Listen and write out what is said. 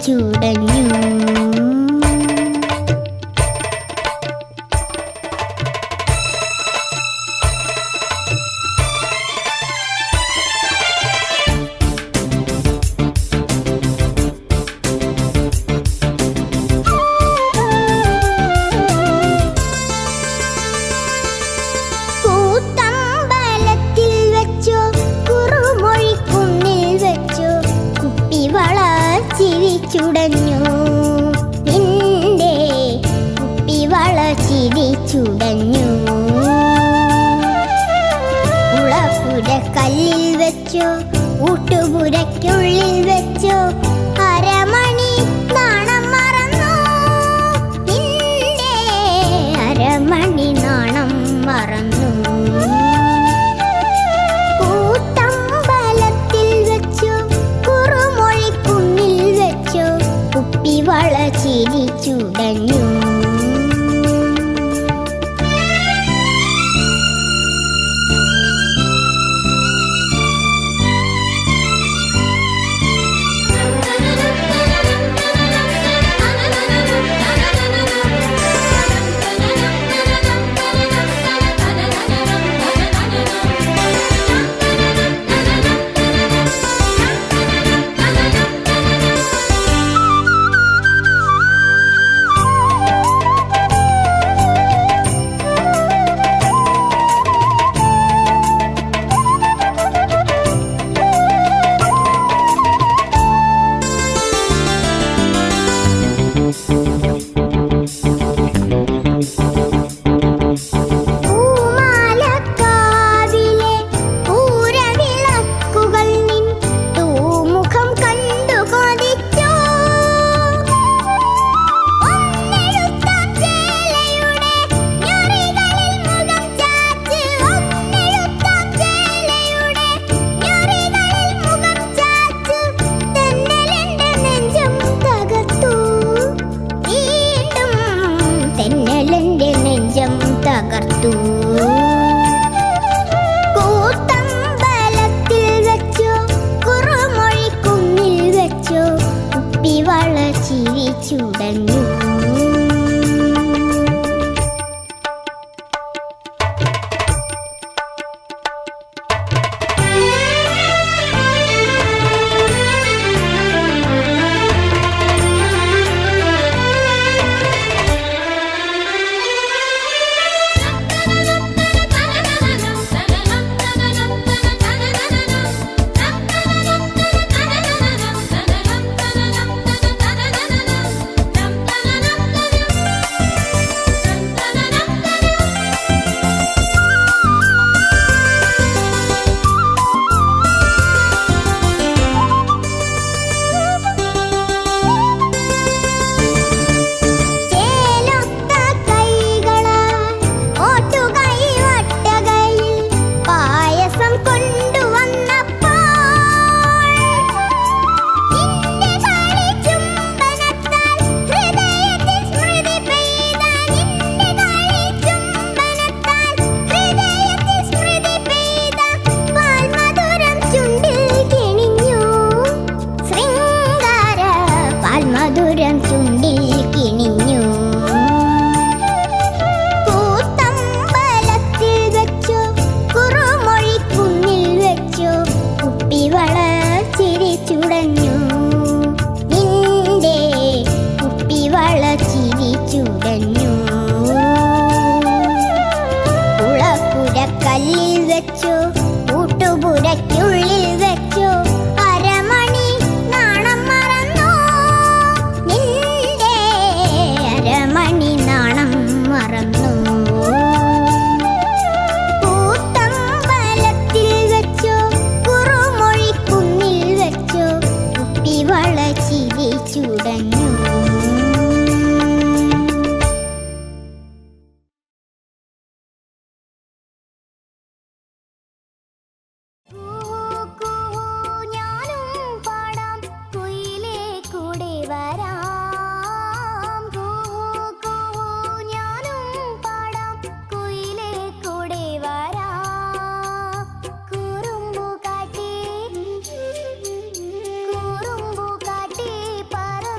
attitude and ചിരിച്ചുടഞ്ഞു. നിന്റെ കുപ്പിവള ചിരിച്ചുടഞ്ഞു. ഉളപ്പുര കല്ലിൽ വെച്ചോ ഊട്ടുപുരയ്ക്കുള്ളിൽ വെച്ചോ അരമണി നാണം and you. shoes and new